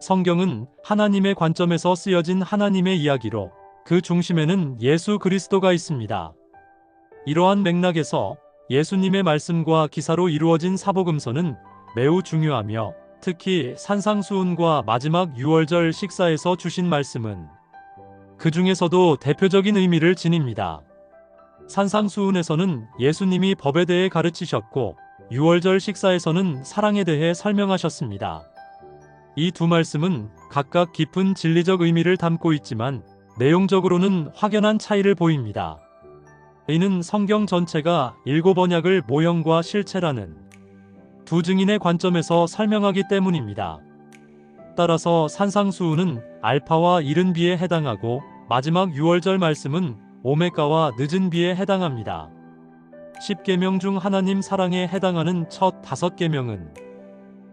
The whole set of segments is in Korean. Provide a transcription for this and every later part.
성경은 하나님의 관점에서 쓰여진 하나님의 이야기로 그 중심에는 예수 그리스도가 있습니다. 이러한 맥락에서 예수님의 말씀과 기사로 이루어진 사복음서는 매우 중요하며 특히 산상수훈과 마지막 6월절 식사에서 주신 말씀은 그 중에서도 대표적인 의미를 지닙니다. 산상수훈에서는 예수님이 법에 대해 가르치셨고 6월절 식사에서는 사랑에 대해 설명하셨습니다. 이 두 말씀은 각각 깊은 진리적 의미를 담고 있지만 내용적으로는 확연한 차이를 보입니다. 이는 성경 전체가 일곱 언약을 모형과 실체라는 두 증인의 관점에서 설명하기 때문입니다. 따라서 산상수훈은 알파와 이른 비에 해당하고 마지막 6월절 말씀은 오메가와 늦은 비에 해당합니다. 10계명 중 하나님 사랑에 해당하는 첫 다섯 계명은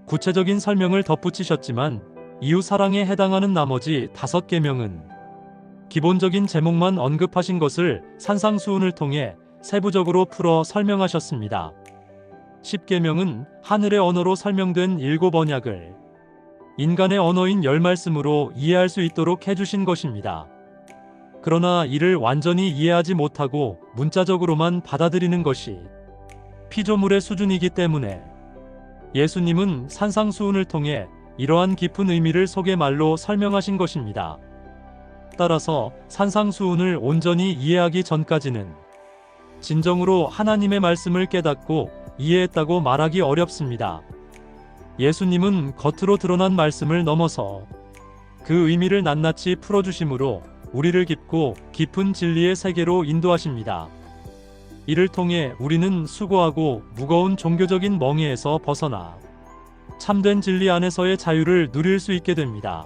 구체적인 설명을 덧붙이셨지만 이웃 사랑에 해당하는 나머지 다섯 계명은 기본적인 제목만 언급하신 것을 산상수훈을 통해 세부적으로 풀어 설명하셨습니다. 10계명은 하늘의 언어로 설명된 일곱 언약을 인간의 언어인 열 말씀으로 이해할 수 있도록 해주신 것입니다. 그러나 이를 완전히 이해하지 못하고 문자적으로만 받아들이는 것이 피조물의 수준이기 때문에 예수님은 산상수훈을 통해 이러한 깊은 의미를 속의 말로 설명하신 것입니다. 따라서 산상수훈을 온전히 이해하기 전까지는 진정으로 하나님의 말씀을 깨닫고 이해했다고 말하기 어렵습니다. 예수님은 겉으로 드러난 말씀을 넘어서 그 의미를 낱낱이 풀어주심으로 우리를 깊고 깊은 진리의 세계로 인도하십니다. 이를 통해 우리는 수고하고 무거운 종교적인 멍에에서 벗어나 참된 진리 안에서의 자유를 누릴 수 있게 됩니다.